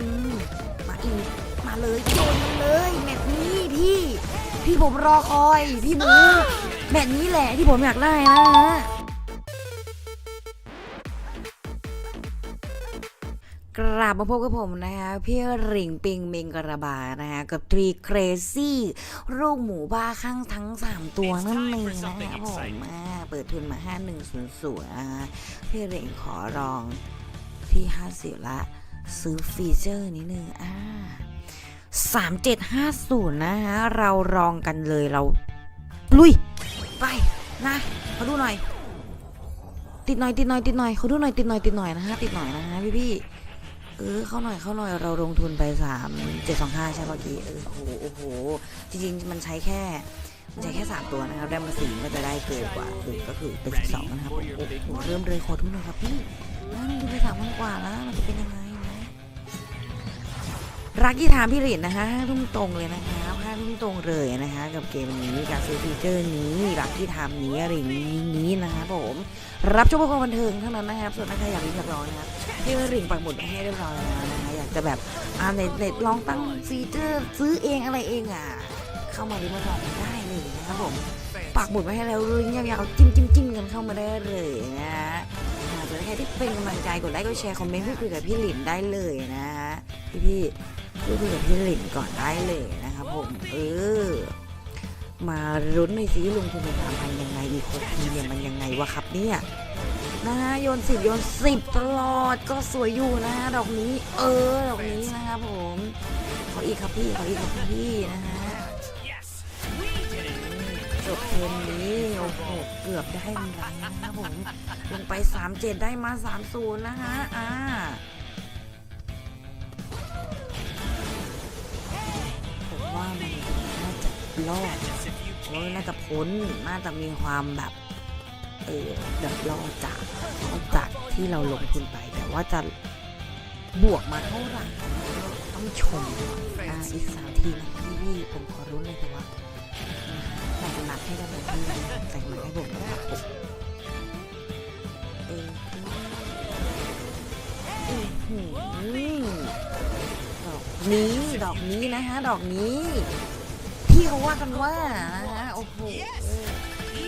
อืมมาอีก มาเลยโยนมันเลยแมตช์นี้พี่ พี่ผมรอคอย พี่หมูแมตช์นี้แหละที่ผมอยากได้นะฮะกราบมาพบกับผมนะคะพี่หริงปิงเมงกระบานะคะกับทรีเครซี่ลูกหมูบ้าข้างทั้ง 3 ตัวนั่นเองนะคะผมอ่าเปิดทุนมา 5100นะคะพี่หริงขอลองที่ 50 ละ ซื้อฟีเจอร์นิดนึงอ่าสามเจ็ดห้าศูนย์นะฮะ เราลองกันเลยเรา ลุย ไปนะเขาดูหน่อย ติดหน่อยติดหน่อยติดหน่อยเขาดูหน่อยติดหน่อยติดหน่อยนะฮะติดหน่อยนะฮะพี่พี่เออเข้าหน่อยเข้าหน่อยเราลงทุนไปสามเจ็ดสองห้าใช่เมื่อกี้เออโอ้โหโอ้โห จริงๆ มันใช้แค่ใช้แค่สามตัวนะครับ ได้มาสีก็จะได้เกินกว่าเออก็คือเป็นสิบสองนะครับโอ้โหเริ่มเลยขอทุนหน่อยครับพี่นะลงทุนไปสามพันกว่าแล้วมันจะเป็นยังไง รักที่ถามพี่หลินนะคะห้าทุ่มตรงเลยนะคะห้าทุ่มตรงเลยนะคะ กับเกมนี้กับซื้อฟีเจอร์นี้รักที่ทำนี้อะไรนี้นี้นะคะผมรับชมความบันเทิงเท่านั้นนะครับ ส่วนถ้าใครอยากรีอยากลองนะครับพี่หลินปักหมุดให้เรียบร้อยแล้วนะคะอยากจะแบบอ่าเน็ตเน็ตลองตั้งฟีเจอร์ซื้อเองอะไรเองอะเข้ามารีมทลองได้เลยนะครับผมปักหมุดไว้ให้แล้วเลยยาวๆจิ้มจิ้มจิ้มกันเข้ามาได้เลยนะฮะอ่าส่วนใครที่เป็นกำลังใจกดไลค์กดแชร์คอมเมนต์พูดคุยกับพี่หลินได้เลยนะฮะ พี่ๆพูดคุยกับพี่หลินก่อนได้เลยนะครับผม เออ มารุ้นในสิลุงคุนทำพันยังไงอีกคนทีเนี่ยมันยังไงวะครับเนี่ยนะฮะโยนสิบโยนสิบตลอดก็สวยอยู่นะฮะดอกนี้ เออดอกนี้นะครับผมขออีกครับพี่ขออีกครับพี่นะฮะจบเทมนี้โอ้โหเกือบได้เหมือนกันนะครับผมลงไปสามเจ็ดได้มาสามศูนย์นะฮะอ่า รอดเพราะว่าน่าจะพ้นน่าจะมีความแบบเออแบบรอดจากรอดจากที่เราลงทุนไป แต่ว่าจะบวกมาเท่าไหร่ต้องชมอ่าอีกสามทีนะพี่พี่ผมขอรุ้นเลยแต่ว่าแต่งหนักให้ได้แบบพี่แต่งหนักให้ผมนะครับผมเออดอกนี้ดอกนี้นะฮะ ดอกนี้ ที่เขาว่ากันว่านะฮะโอ้โห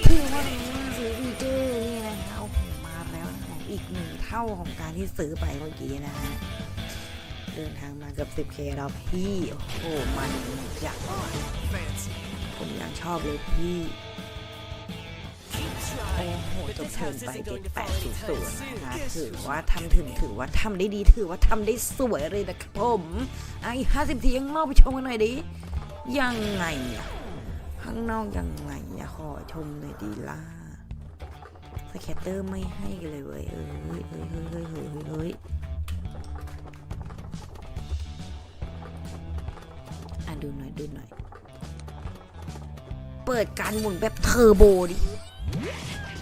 ที่ว่ากันว่าซื้อฟีเจอร์นี่นะฮะโอ้โหมาแล้วของอีกหนึ่งเท่าของการที่ซื้อไปเมื่อกี้นะฮะเดินทางมาเกือบ 10k แล้วพี่ โอ้โห มันอยากผมอยากชอบเลยพี่ โอ้โหจบเทิร์นไปเจ็ดแปดศูนย์ศูนย์นะคะถือว่าทำถึงถือว่าทำได้ดีถือว่าทำได้สวยเลยนะครับผมไอ้ห้าสิบทียังนอกไปชมกันหน่อยดิ ยังไงอะข้างนอกยังไงอะขอชมหน่อยดีล่ะสแคตเตอร์ไม่ให้กันเลยเว้ยเอ้ยเอ้ยเอ้ยเอ้ยเอ้ยเอ้ยเอ้ยอะดูหน่อยดูหน่อย เปิดการหมุนแบบเทอร์โบดิ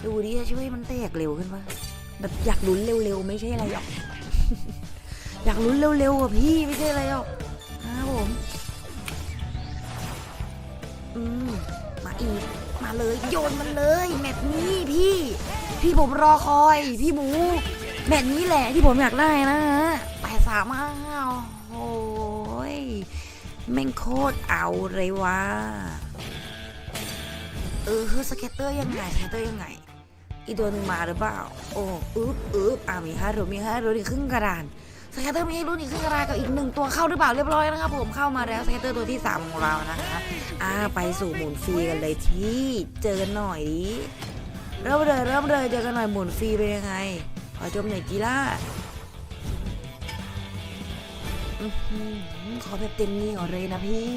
ดูดิจะช่วยมันแตกเร็วขึ้นปะแบบอยากลุ้นเร็วๆไม่ใช่อะไรหรอก อยากลุ้นเร็วๆอะพี่ไม่ใช่อะไรหรอกนะครับผม อืมมาอีก มาเลยโยนมันเลยแมตช์นี้พี่ พี่ผมรอคอย พี่หมูแมตช์นี้แหละที่ผมอยากได้นะฮะแปดสามห้าโอ้ยแม่งโคตรเอาเลยว่ะเออคือสเก็ตเตอร์ยังไงสเก็ตเตอร์ยังไงอีตัวหนึ่งมาหรือเปล่า โอ้อึ๊บอึ๊บอ่ามีห้ารูมีห้ารูอีกครึ่งกระดาน สเกตเตอร์มีให้รุ่นอีกครึ่งกรานกับอีกหนึ่งตัวเข้าหรือเปล่าเรียบร้อยนะครับผมเข้ามาแล้วสเกตเตอร์ตัวที่สามของเรานะคะอ่าไปสู่หมุนฟรีกันเลยที่เจอกันหน่อยดิเริ่มเลยเริ่มเลยเจอกันหน่อยหมุนฟรีเป็นยังไงขอชมหน่อยกีฬาขอแบบเต็มเหนี่ยวเลยนะพี่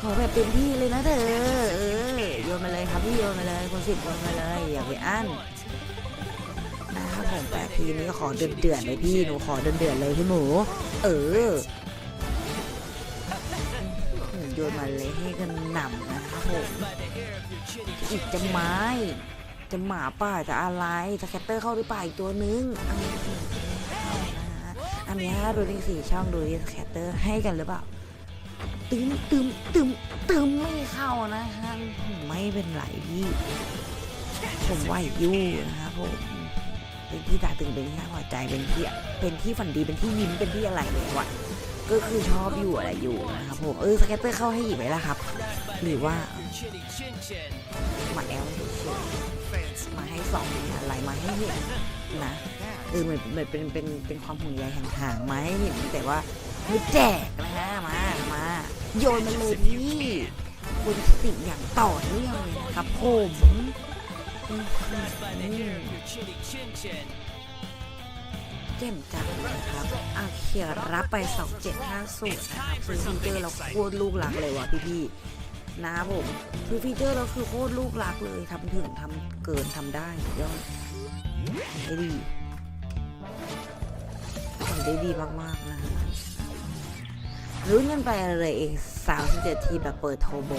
ขอแบบเต็มที่เลยนะเธอเออโยนมาเลยครับพี่โยนมาเลยคนสิบโยนมาเลยอย่าไปอั้น ผมแต่ทีนี้ขอเดือดเดือดๆเลยพี่หนูขอเดือดเดือดๆเลยพี่หมู เออโยนมาเลยให้กันหนำนะครับผมอีกจะไม้จะหมาป่าจะอะไรสแคตเตอร์เข้าหรือเปล่าอีกตัวนึงอันนี้เข้านะฮะอันนี้ฮะดูที่สี่ช่องดูที่แคตเตอร์ให้กันหรือเปล่าตึมตึมตึมตึมไม่เข้านะฮะไม่เป็นไรพี่ผมไหวอยู่นะครับผม เป็นที่ตาตึงเป็นที่น่าพอใจเป็นที่เป็นที่ฝันดีเป็นที่ยิ้มเป็นที่อะไรเลยวะก็คือชอบอยู่อะไรอยู่นะครับผมเออสเก็ตเตอร์เข้าให้อีกไหมล่ะครับ หรือว่ามาแอลมาให้สองอะไรมาให้เห็นนะเออเหมือนเหมือนเป็นเป็นเป็นความห่วงใยห่างๆมาให้เห็นแต่ว่าไม่แจกนะฮะมามาโยนมาเลยพี่คุณสิงอย่างต่อเนื่องเลยนะครับผม เจ็มจังเลยครับอาเคียรับไป 2750นะครับซื้อฟีเจอร์เราโคตรลูกหลักเลยว่ะพี่ๆนะครับผมคือฟีเจอร์เราคือโคตรลูกหลักเลยทำถึงทำเกินทำได้ยอดได้ดีทำได้ดีมากๆนะฮะรุ้นกันไปเลยอีก37ทีแบบเปิดโทโบ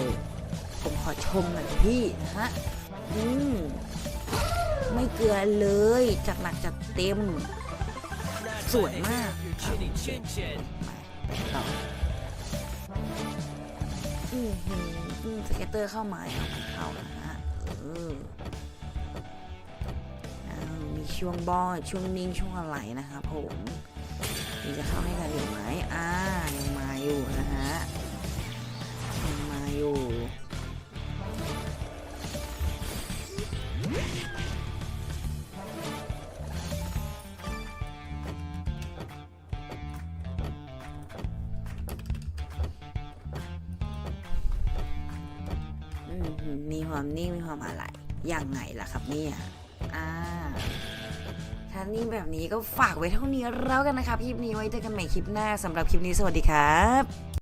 ผมขอชมหน่อยพี่นะฮะ อืมไม่เกลือเลย จัดหนักจัดเต็ม สวยมากครับมาต่ออืมสเก็ตเตอร์เข้ามาเอามันเข้านะฮะเออมีช่วงบอดช่วงนิ่งช่วงอะไรนะครับผมนี่จะเข้าให้กันอยู่ไหมอ่ายังมาอยู่นะฮะยังมาอยู่ มีความนิ่งมีความอะไรยังไงล่ะครับเนี่ยอ่าถ้านิ่งแบบนี้ก็ฝากไว้เท่านี้แล้วกันนะครับคลิปนี้ไว้เจอกันใหม่คลิปหน้าสำหรับคลิปนี้สวัสดีครับ